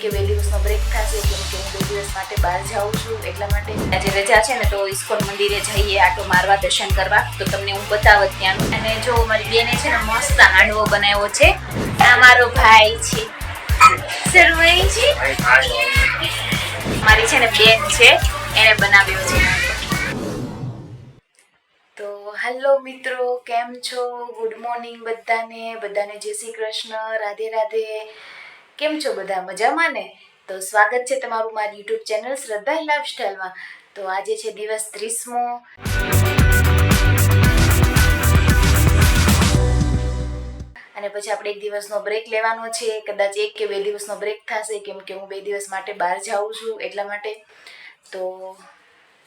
કે બે દિવસનો બ્રેક થશે કેમ કે હું બે દિવસ માટે બહાર જાઉં છું, એટલા માટે આજે રજા છે ને તો ઇસ્કોન મંદિરે જઈએ, આટો મારવા દર્શન કરવા. તો તમને હું બતાવત ત્યાંનું. અને જો મારી બેને છે ને મસ્ત હાંડવો બનાવ્યો છે. આ મારો ભાઈ છે. મારી છે ને બેન છે. એને બનાવ્યો છે. તો હેલો મિત્રો, કેમ છો? ગુડ મોર્નિંગ બધાને. બધાને જય શ્રી કૃષ્ણ. રાધે રાધે. કેમ છો બધા? મજામાં ને? તો સ્વાગત છે તમારું મારી યુટ્યુબ ચેનલ શ્રદ્ધા લાઈફસ્ટાઈલમાં. તો આજે છે દિવસ ત્રીસમો. અને પછી આપણે એક દિવસનો બ્રેક લેવાનો છે. કદાચ એક કે બે દિવસનો બ્રેક થશે, કેમ કે હું બે દિવસ માટે બહાર જાઉં છું એટલા માટે. તો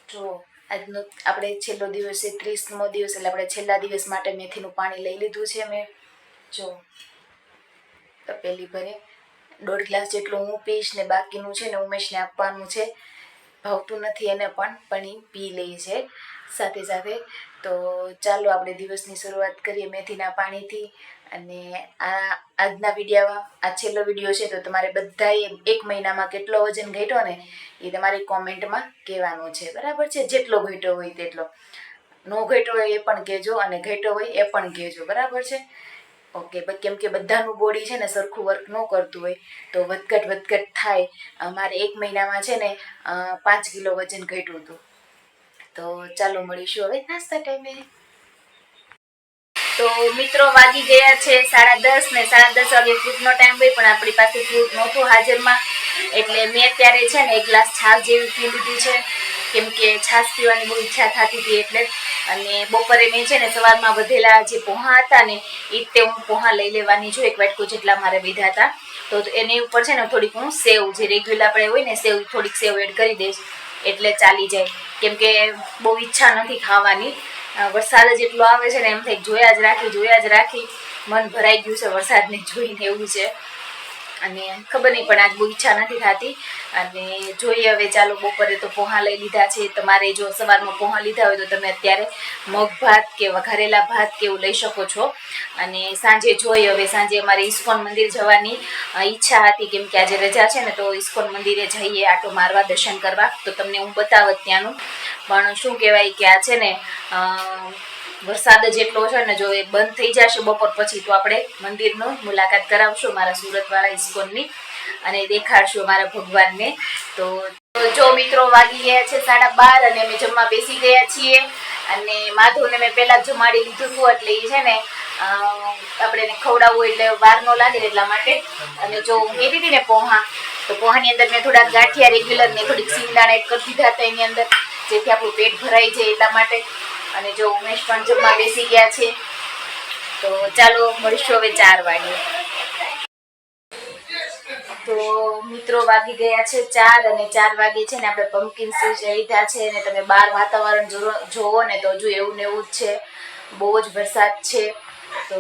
જો, આજનો આપણે છેલ્લો દિવસ છે ત્રીસમો દિવસ, એટલે આપણે છેલ્લા દિવસ માટે મેથીનું પાણી લઈ લીધું છે મેં. જો, તપેલી ભરે. દોઢ ગ્લાસ જેટલું હું પીશ ને બાકીનું છે ને ઉમેશને આપવાનું છે. ભાવતું નથી એને પણ પણ એ પી લે છે. સાથે સાથે તો ચાલો આપણે દિવસની શરૂઆત કરીએ મેથીના પાણીથી. અને આ આજના વિડીયોમાં, આ છેલ્લો વીડિયો છે તો તમારે બધાએ એક મહિનામાં કેટલો વજન ઘટ્યો ને એ તમારી કોમેન્ટમાં કહેવાનું છે. બરાબર છે? જેટલો ઘટ્યો હોય તેટલો. નો ઘટ્યો હોય એ પણ કહેજો અને ઘટ્યો હોય એ પણ કહેજો. બરાબર છે? ઓકે કેમ કે બધાનું બોડી છે ને સરખું વર્ક ન કરતું હોય, તો વધઘટ વધઘટ થાય. મારે એક મહિનામાં છે ને પાંચ કિલો વજન ઘટ્યું હતું. તો ચાલો મળીશું હવે નાસ્તા ટાઈમે. તો મિત્રો વાગી ગયા છે સાડા દસ ને સાડા દસ વાગે ફ્રૂટનો ટાઈમ હોય, પણ આપણી પાસે ફ્રૂટ નહોતું હાજરમાં. એટલે મેં અત્યારે છે ને એક ગ્લાસ છાશ જેવી પી લીધી છે. કેમ કે છાશ પીવાની બહુ ઈચ્છા થતી હતી એટલે અને બપોરે મેં છે ને સવારમાં વધેલા જે પોહા હતા ને એ તે હું પોહા લઈ લેવાની છું, એક વાટકો જેટલા મારે લીધા હતા. તો એની ઉપર છે ને થોડીક હું સેવ જે રેગ્યુલર આપણે હોય ને, સેવ, થોડીક સેવ એડ કરી દઈશ. એટલે ચાલી જાય. કેમ કે બહુ ઈચ્છા નથી ખાવાની. વરસાદ જ એટલો આવે છે ને, એમ થાય જોયા જ રાખી, જોયા જ રાખી. મન ભરાઈ ગયું છે વરસાદને જોઈને, એવું છે. અને ખબર નહીં, પણ આજ બહુ ઈચ્છા નથી થતી. અને જોઈએ હવે ચાલો બપોરે તો પોહા લઈ લીધા છે. તમારે જો સવારમાં પોહા લીધા હોય તો તમે અત્યારે મગ ભાત કે વઘારેલા ભાત કે એવું લઈ શકો છો. અને સાંજે જોઈએ હવે, સાંજે અમારે ઇસ્કોન મંદિર જવાની ઈચ્છા હતી કેમ કે આજે રજા છે ને, તો ઇસ્કોન મંદિરે જઈએ, આટો મારવા દર્શન કરવા. તો તમને હું બતાવત ત્યાંનું. પણ શું કહેવાય કે આ છે ને વરસાદ જ એટલો છે ને જો એ બંધ થઈ જશે બપોર પછી તો આપણે મંદિરનું મુલાકાત કરાવશું મારા સુરતવાળા ઇસ્કોનની અને દેખાડશું મારા ભગવાનને. તો જો મિત્રો વાગી ગયા છે સાડા બાર અને અમે જમવા બેસી ગયા છીએ. અને માધુને મેં પહેલાં જમાડી લીધું હતું એટલે એ છે ને આપણે એને ખવડાવવું એટલે વાર ન લાગે એટલા માટે. અને જો હું કહેતી હતી ને પોહા, તો પોહાની અંદર મેં થોડાક ગાંઠિયા રેગ્યુલર ને થોડીક સિંગદાણા એડ કરી દીધા હતા એની અંદર, જેથી આપણું પેટ ભરાઈ જાય એટલા માટે. અને જો ઉમેશ પણ જમવા બેસી ગયા છે, તો ચાલો મળીશું હવે ચાર વાગે. તો મિત્રો વાગી ગયા છે ચાર અને ચાર વાગે છે ને આપણે પમ્પકિન સીડ લીધા છે અને તમે બહાર વાતાવરણ જોવો ને તો હજુ એવું ને એવું જ છે. બહુ જ વરસાદ છે. તો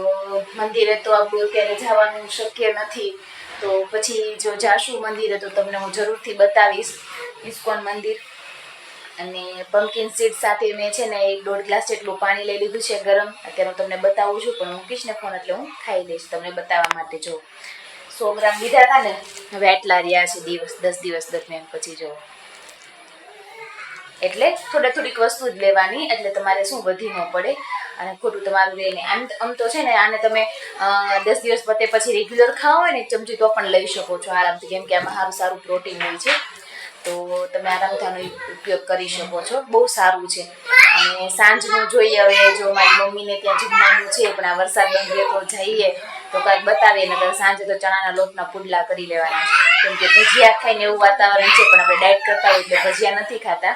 મંદિરે તો આપણું અત્યારે જવાનું શક્ય નથી. તો પછી જો જાશું મંદિરે તો તમને હું જરૂરથી બતાવીશ. ઇસ્કોન મંદિર. અને પમ્પકિન સીડ સાથે મેં છે ને એક દોઢ ગ્લાસ જેટલું પાણી લઈ લીધું છે ગરમ. અત્યારે હું તમને બતાવું છું, પણ મૂકીશ ને ફોન એટલે હું ખાઈ લઈશ તમને બતાવવા માટે. જો, સો ગ્રામ લીધા હતા ને, હવે આટલા રહ્યા છે દિવસ, દસ દિવસ દરમિયાન પછી જો. એટલે થોડા થોડીક વસ્તુ જ લેવાની, એટલે તમારે શું વધી ન પડે. અને ખોટું તમારું રહે નહીં. આમ આમ તો છે ને આને તમે દસ દિવસ પતે પછી રેગ્યુલર ખાઓ હોય ને ચમચી તો પણ લઈ શકો છો આરામથી. કેમ કે આમાં સારું સારું પ્રોટીન હોય છે. તો તમે આનો ઉપયોગ કરી શકો છો. બહુ સારું છે. અને સાંજનું જોઈએ હવે જો મારી મમ્મીને ત્યાં જમવાનું છે, પણ આ વરસાદ બંધ તો જઈએ તો કાંઈક બતાવીએ, નકર સાંજે તો ચણાના લોટના પુડલા કરી લેવાના કેમ કે ભજીયા ખાઈને એવું વાતાવરણ છે, પણ આપણે ડાયટ કરતા હોય એટલે ભજીયા નથી ખાતા.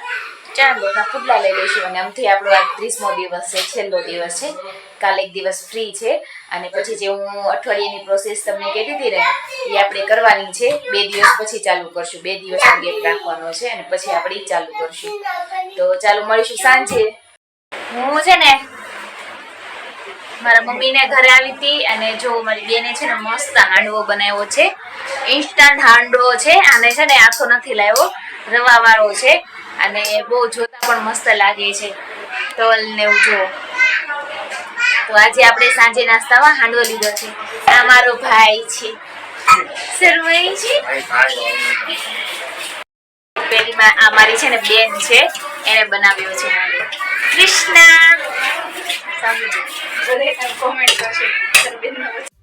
ચણા લોટના પુડલા લઈ લઈશું અને આમથી આપણો આ ત્રીસમો દિવસ છે, છેલ્લો દિવસ છે. કાલે એક દિવસ ફ્રી છે. અને પછી જે હું અઠવાડિયાની પ્રોસેસ તમને કહેતી હતી ને, એ આપણે કરવાની છે. બે દિવસ પછી ચાલુ કરશું. બે દિવસનો ગેપ રાખવાનો છે અને પછી આપણે ચાલુ કરશું. તો ચાલુ મળીશું સાંજે. હું છે ને મારા મમ્મીને ઘરે આવી હતી અને જો મારી બેને છે ને મસ્ત હાંડવો બનાવ્યો છે. ઇન્સ્ટન્ટ હાંડવો છે. આને છે ને આખો નથી લાવ્યો. રવા વાળો છે. અને બહુ જોતા પણ મસ્ત લાગે છે. તલ ને એવું જો તો આજે આપણે સાંજે નાસ્તામાં હાંડવો લીધો છે. આ મારો ભાઈ છે. શરમાઈ છે? પેલી આ મારી છે ને બેન છે. એને બનાવ્યો છે. કૃષ્ણા! સમજો બધા કોમેન્ટ કરશે.